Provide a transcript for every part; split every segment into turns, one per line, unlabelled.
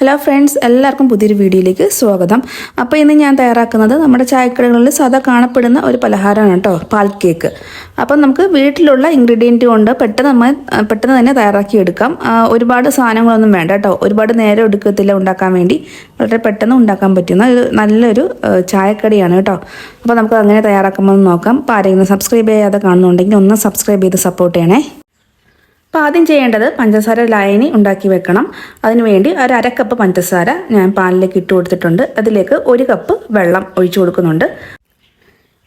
Hello friends എല്ലാവർക്കും പുതിയൊരു വീഡിയോയിലേക്ക് സ്വാഗതം. അപ്പോൾ ഇന്ന് ഞാൻ തയ്യാറാക്കുന്നത് നമ്മുടെ ചായക്കടകളിൽ സാധാ കാണപ്പെടുന്ന ഒരു പലഹാരമാണ് കേട്ടോ പാൽ കേക്ക്. അപ്പം നമുക്ക് വീട്ടിലുള്ള ഇൻഗ്രീഡിയന്റ് കൊണ്ട് പെട്ടെന്ന് നമ്മൾ പെട്ടെന്ന് തന്നെ തയ്യാറാക്കിയെടുക്കാം. ഒരുപാട് സാധനങ്ങളൊന്നും വേണ്ട കേട്ടോ ഒരുപാട് നേരം എടുക്കത്തില്ല ഉണ്ടാക്കാൻ വേണ്ടി. വളരെ പെട്ടെന്ന് ഉണ്ടാക്കാൻ പറ്റുന്ന ഒരു നല്ലൊരു ചായക്കടിയാണ് കേട്ടോ. അപ്പോൾ നമുക്ക് അങ്ങനെ തയ്യാറാക്കുമ്പോൾ നോക്കാം. അപ്പോൾ ആരെങ്കിലും സബ്സ്ക്രൈബ് ചെയ്യാതെ കാണുന്നുണ്ടെങ്കിൽ ഒന്ന് സബ്സ്ക്രൈബ് ചെയ്ത് സപ്പോർട്ട് ചെയ്യണേ. അപ്പോൾ ആദ്യം ചെയ്യേണ്ടത് പഞ്ചസാര ലായനി ഉണ്ടാക്കി വെക്കണം. അതിനുവേണ്ടി ഒരു അരക്കപ്പ് കപ്പ് പഞ്ചസാര ഞാൻ പാലിലേക്ക് ഇട്ട് കൊടുത്തിട്ടുണ്ട്. അതിലേക്ക് ഒരു കപ്പ് വെള്ളം ഒഴിച്ചു കൊടുക്കുന്നുണ്ട്.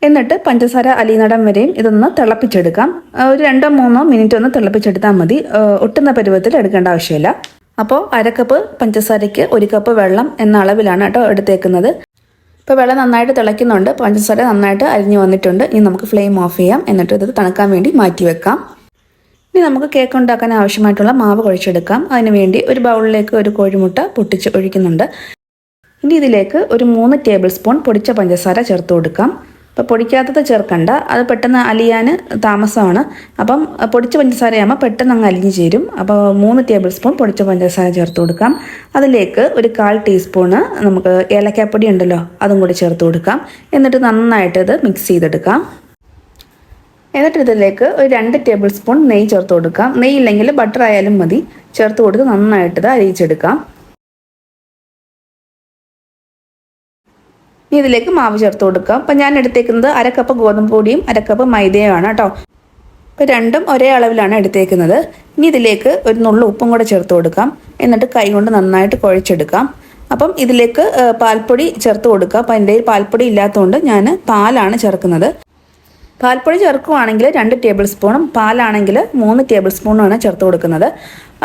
എന്നിട്ട് പഞ്ചസാര അലിനടം വരെയും ഇതൊന്ന് തിളപ്പിച്ചെടുക്കാം. ഒരു രണ്ടോ മൂന്നോ മിനിറ്റ് ഒന്ന് തിളപ്പിച്ചെടുത്താൽ മതി. ഒട്ടുന്ന പരുവത്തിൽ എടുക്കേണ്ട ആവശ്യമില്ല. അപ്പോൾ അരക്കപ്പ് കപ്പ് പഞ്ചസാരയ്ക്ക് ഒരു കപ്പ് വെള്ളം എന്ന അളവിലാണ് കേട്ടോ എടുത്തേക്കുന്നത്. ഇപ്പോൾ വെള്ളം നന്നായിട്ട് തിളയ്ക്കുന്നുണ്ട്. പഞ്ചസാര നന്നായിട്ട് അരിഞ്ഞു വന്നിട്ടുണ്ട്. ഇനി നമുക്ക് ഫ്ലെയിം ഓഫ് ചെയ്യാം. എന്നിട്ട് ഇത് തണുക്കാൻ വേണ്ടി മാറ്റി വെക്കാം. ഇനി നമുക്ക് കേക്ക് ഉണ്ടാക്കാൻ ആവശ്യമായിട്ടുള്ള മാവ് കുഴച്ചെടുക്കാം. അതിനുവേണ്ടി ഒരു ബൗളിലേക്ക് ഒരു കോഴിമുട്ട പൊട്ടിച്ച് ഒഴിക്കുന്നുണ്ട്. ഇനി ഇതിലേക്ക് ഒരു മൂന്ന് ടേബിൾ സ്പൂൺ പൊടിച്ച പഞ്ചസാര ചേർത്ത് കൊടുക്കാം. അപ്പോൾ പൊടിക്കാത്തത് ചേർക്കണ്ട. അത് പെട്ടെന്ന് അലിയാൻ താമസമാണ്. അപ്പം പൊടിച്ച പഞ്ചസാരയാകുമ്പോൾ പെട്ടെന്ന് അങ്ങ് അലിഞ്ഞ് ചേരും. അപ്പോൾ മൂന്ന് ടേബിൾ സ്പൂൺ പൊടിച്ച പഞ്ചസാര ചേർത്ത് കൊടുക്കാം. അതിലേക്ക് ഒരു കാൽ ടീസ്പൂണ് നമുക്ക് ഏലക്കാപ്പൊടി ഉണ്ടല്ലോ അതും കൂടി ചേർത്ത് കൊടുക്കാം. എന്നിട്ട് നന്നായിട്ട് ഇത് മിക്സ് ചെയ്തെടുക്കാം. എന്നിട്ട് ഇതിലേക്ക് ഒരു രണ്ട് ടേബിൾ സ്പൂൺ നെയ്യ് ചേർത്ത് കൊടുക്കാം. നെയ്യ് ഇല്ലെങ്കിൽ ബട്ടർ ആയാലും മതി. ചേർത്ത് കൊടുത്ത് നന്നായിട്ട് ഇത് അരിയിച്ചെടുക്കാം. ഇനി ഇതിലേക്ക് മാവ് ചേർത്ത് കൊടുക്കാം. അപ്പം ഞാൻ എടുത്തേക്കുന്നത് അരക്കപ്പ് കപ്പ് ഗോതമ്പ് പൊടിയും അരക്കപ്പ് കപ്പ് മൈദയുമാണ് കേട്ടോ. ഇപ്പം രണ്ടും ഒരേ അളവിലാണ് എടുത്തേക്കുന്നത്. ഇനി ഇതിലേക്ക് ഒരു നുള്ളു ഉപ്പും കൂടെ ചേർത്ത് കൊടുക്കാം. എന്നിട്ട് കൈ കൊണ്ട് നന്നായിട്ട് കുഴച്ചെടുക്കാം. അപ്പം ഇതിലേക്ക് പാൽപ്പൊടി ചേർത്ത് കൊടുക്കുക അപ്പം എന്റെ പാൽപ്പൊടി ഇല്ലാത്തതുകൊണ്ട് ഞാൻ പാലാണ് ചേർക്കുന്നത്. പാൽപ്പൊടി ചേർക്കുവാണെങ്കിൽ രണ്ട് ടേബിൾ സ്പൂണും പാലാണെങ്കിൽ മൂന്ന് ടേബിൾ സ്പൂണുമാണ് ചേർത്ത് കൊടുക്കുന്നത്.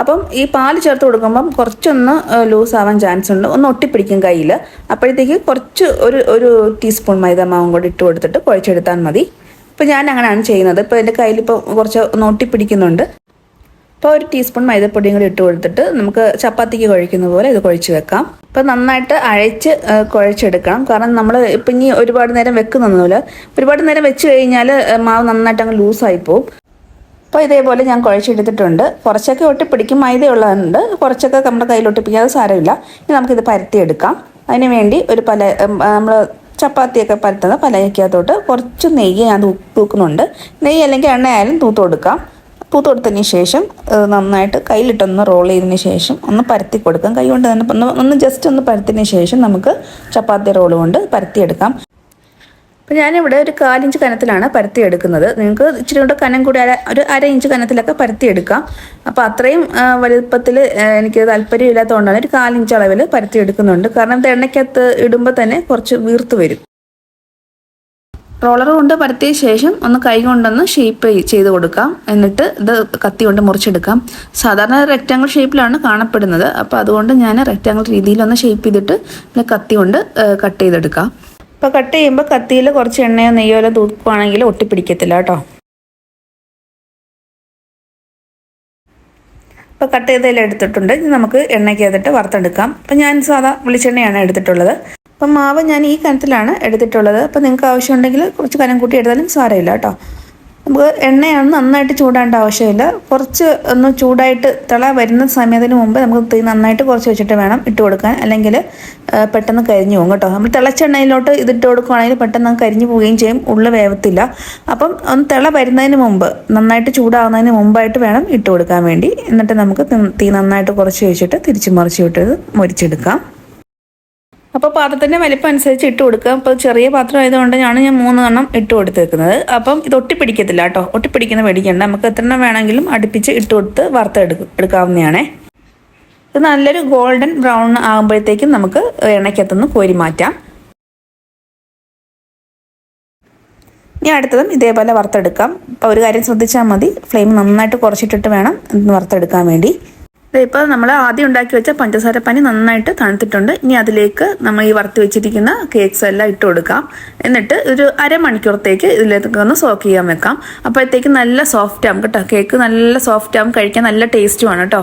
അപ്പം ഈ പാൽ ചേർത്ത് കൊടുക്കുമ്പം കുറച്ചൊന്ന് ലൂസ് ആവാൻ ചാൻസ് ഉണ്ട്. ഒന്ന് ഒട്ടിപ്പിടിക്കും കയ്യിൽ. അപ്പോഴത്തേക്ക് കുറച്ച് ഒരു ഒരു ടീസ്പൂൺ മൈദമാവും കൂടി ഇട്ട് കൊടുത്തിട്ട് കുഴച്ചെടുത്താൽ മതി. ഇപ്പം ഞാൻ അങ്ങനെയാണ് ചെയ്യുന്നത്. ഇപ്പോൾ എന്റെ കയ്യിൽ ഇപ്പോൾ കുറച്ച് ഒന്ന് ഒട്ടിപ്പിടിക്കുന്നുണ്ട്. അപ്പോൾ ഒരു ടീസ്പൂൺ മൈദപ്പൊടിയും കൂടി ഇട്ട് കൊടുത്തിട്ട് നമുക്ക് ചപ്പാത്തിക്ക് കുഴക്കുന്ന പോലെ ഇത് കുഴച്ച് വെക്കാം. അപ്പോൾ നന്നായിട്ട് അഴച്ച് കുഴച്ചെടുക്കണം. കാരണം നമ്മൾ ഇപ്പം ഇനി ഒരുപാട് നേരം വെക്കുന്നൊന്നുമില്ല. ഒരുപാട് നേരം വെച്ച് കഴിഞ്ഞാൽ മാവ് നന്നായിട്ട് അങ്ങ് ലൂസായി പോകും അപ്പോൾ ഇതേപോലെ ഞാൻ കുഴച്ചെടുത്തിട്ടുണ്ട്. കുറച്ചൊക്കെ ഒട്ടിപ്പിടിക്കും മൈദയുള്ളതുണ്ട്. കുറച്ചൊക്കെ നമ്മുടെ കയ്യിൽ ഒട്ടിപ്പിക്കാതെ സാരമില്ല. ഇനി നമുക്കിത് പരത്തിയെടുക്കാം. അതിന് വേണ്ടി ഒരു പല നമ്മൾ ചപ്പാത്തിയൊക്കെ പരത്തുന്ന പലകയ്ക്കകത്തോട്ട് കുറച്ച് നെയ്യ് ഞാൻ തൂക്കുന്നുണ്ട്. നെയ്യ് അല്ലെങ്കിൽ എണ്ണ ആയാലും തൂത്ത് കൊടുക്കാം. തൂത്ത് കൊടുത്തതിന് ശേഷം നന്നായിട്ട് കയ്യിലിട്ടൊന്ന് റോൾ ചെയ്തതിന് ശേഷം ഒന്ന് പരത്തി കൊടുക്കാം. കൈ കൊണ്ട് തന്നെ ഒന്ന് ഒന്ന് ജസ്റ്റ് ഒന്ന് പരത്തിന് ശേഷം നമുക്ക് ചപ്പാത്തി റോൾ കൊണ്ട് പരത്തിയെടുക്കാം. അപ്പോൾ ഞാനിവിടെ ഒരു കാലിഞ്ച് കനത്തിലാണ് പരത്തി എടുക്കുന്നത് നിങ്ങൾക്ക് ഇച്ചിരി കൂടെ കനം കൂടി അര ഒരു അര ഇഞ്ച് കനത്തിലൊക്കെ പരത്തി എടുക്കാം അപ്പോൾ അത്രയും വലുപ്പത്തിൽ എനിക്ക് താല്പര്യം ഇല്ലാത്തതുകൊണ്ടാണ് ഒരു കാലിഞ്ച് അളവിൽ പരത്തി എടുക്കുന്നുണ്ട് കാരണം ഇത് എണ്ണയ്ക്കകത്ത് ഇടുമ്പോൾ തന്നെ കുറച്ച് വീർത്ത് വരും. റോളർ കൊണ്ട് പരത്തിയ ശേഷം ഒന്ന് കൈ കൊണ്ടൊന്ന് ഷേപ്പ് ചെയ്ത് കൊടുക്കാം. എന്നിട്ട് ഇത് കത്തി കൊണ്ട് മുറിച്ചെടുക്കാം. സാധാരണ റെക്റ്റാങ്കിൾ ഷേപ്പിലാണ് കാണപ്പെടുന്നത്. അപ്പോൾ അതുകൊണ്ട് ഞാൻ റെക്റ്റാങ്കിൾ രീതിയിലൊന്ന് ഷേപ്പ് ചെയ്തിട്ട് പിന്നെ കത്തി കൊണ്ട് കട്ട് ചെയ്തെടുക്കാം. അപ്പോൾ കട്ട് ചെയ്യുമ്പോൾ കത്തിയിൽ കുറച്ച് എണ്ണയോ നെയ്യോ എല്ലാം തൂക്കുവാണെങ്കിൽ ഒട്ടിപ്പിടിക്കത്തില്ല കേട്ടോ. ഇപ്പോൾ കട്ട് ചെയ്തതിൽ എടുത്തിട്ടുണ്ട്. ഇനി നമുക്ക് എണ്ണയ്ക്കകത്തിട്ട് വറുത്തെടുക്കാം. അപ്പോൾ ഞാൻ സാധാ വെളിച്ചെണ്ണയാണ് എടുത്തിട്ടുള്ളത്. അപ്പം മാവ് ഞാൻ ഈ കനത്തിലാണ് എടുത്തിട്ടുള്ളത്. അപ്പം നിങ്ങൾക്ക് ആവശ്യമുണ്ടെങ്കിൽ കുറച്ച് കനം കൂട്ടി എടുത്താലും സാരമില്ല കേട്ടോ. നമുക്ക് എണ്ണയാണ് നന്നായിട്ട് ചൂടാണ്ട ആവശ്യമില്ല. കുറച്ച് ഒന്ന് ചൂടായിട്ട് തിള വരുന്ന സമയത്തിന് മുമ്പ് നമുക്ക് തീ നന്നായിട്ട് കുറച്ച് വെച്ചിട്ട് വേണം ഇട്ട് കൊടുക്കാൻ. അല്ലെങ്കിൽ പെട്ടെന്ന് കരിഞ്ഞു പോകും കേട്ടോ. നമ്മൾ തിളച്ച എണ്ണയിലോട്ട് ഇതിട്ട് കൊടുക്കുകയാണെങ്കിൽ പെട്ടെന്ന് കരിഞ്ഞു പോവുകയും ചെയ്യും. ഉള്ള വേവത്തില്ല. അപ്പം ഒന്ന് തിള വരുന്നതിന് മുമ്പ് നന്നായിട്ട് ചൂടാവുന്നതിന് മുമ്പായിട്ട് വേണം ഇട്ട് കൊടുക്കാൻ വേണ്ടി. എന്നിട്ട് നമുക്ക് തീ നന്നായിട്ട് കുറച്ച് വെച്ചിട്ട് തിരിച്ച് മറിച്ച് വിട്ടത് മുരിച്ചെടുക്കാം. അപ്പോൾ പാത്രത്തിന്റെ വലിപ്പം അനുസരിച്ച് ഇട്ട് കൊടുക്കുക. അപ്പോൾ ചെറിയ പാത്രം ആയതുകൊണ്ടാണ് ഞാൻ മൂന്ന് എണ്ണം ഇട്ട് കൊടുത്തേക്കുന്നത്. അപ്പം ഇത് ഒട്ടിപ്പിടിക്കത്തില്ല കേട്ടോ. ഒട്ടിപ്പിടിക്കുന്ന പിടിക്കണ്ട. നമുക്ക് എത്ര എണ്ണം വേണമെങ്കിലും അടുപ്പിച്ച് ഇട്ട് കൊടുത്ത് വറുത്തെടുക്കും എടുക്കാവുന്നതാണേ. ഇത് നല്ലൊരു ഗോൾഡൻ ബ്രൗൺ ആകുമ്പോഴത്തേക്കും നമുക്ക് എണ്ണയ്ക്കകത്തുനിന്ന് കോരി മാറ്റാം. ഇനി അടുത്തതും ഇതേപോലെ വറുത്തെടുക്കാം. അപ്പോൾ ഒരു കാര്യം ശ്രദ്ധിച്ചാൽ മതി. ഫ്ലെയിം നന്നായിട്ട് കുറച്ചിട്ടിട്ട് വേണം വറുത്തെടുക്കാൻ വേണ്ടി. ഇപ്പോൾ നമ്മൾ ആദ്യം ഉണ്ടാക്കി വെച്ച പഞ്ചസാര പനി നന്നായിട്ട് തണുത്തിട്ടുണ്ട്. ഇനി അതിലേക്ക് നമ്മൾ ഈ വറുത്ത് വെച്ചിരിക്കുന്ന കേക്ക്സ് എല്ലാം ഇട്ട് കൊടുക്കാം. എന്നിട്ട് ഒരു അരമണിക്കൂറത്തേക്ക് ഇതിലേക്ക് ഒന്ന് സോക്ക് ചെയ്യാൻ വെക്കാം. അപ്പോഴത്തേക്ക് നല്ല സോഫ്റ്റ് ആവും കേട്ടോ. കേക്ക് നല്ല സോഫ്റ്റ് ആവും കഴിക്കാൻ നല്ല ടേസ്റ്റുമാണ് കേട്ടോ.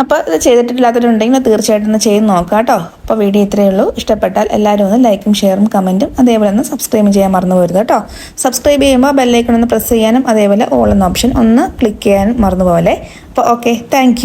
അപ്പോൾ ഇത് ചെയ്തിട്ടില്ലാത്തവരുണ്ടെങ്കിൽ തീർച്ചയായിട്ടും ഒന്ന് ചെയ്ത് നോക്കാം കേട്ടോ. അപ്പോൾ വീഡിയോ ഇത്രയേ ഉള്ളൂ. ഇഷ്ടപ്പെട്ടാൽ എല്ലാവരും ഒന്ന് ലൈക്കും ഷെയറും കമന്റും അതേപോലെ ഒന്ന് സബ്സ്ക്രൈബ് ചെയ്യാൻ മറന്നു പോരുത് കേട്ടോ. സബ്സ്ക്രൈബ് ചെയ്യുമ്പോൾ ബെല്ലൈക്കൺ ഒന്ന് പ്രസ് ചെയ്യാനും അതേപോലെ ഓൾ എന്ന ഓപ്ഷൻ ഒന്ന് ക്ലിക്ക് ചെയ്യാനും മറന്നു പോലെ അപ്പോൾ ഓക്കെ. താങ്ക്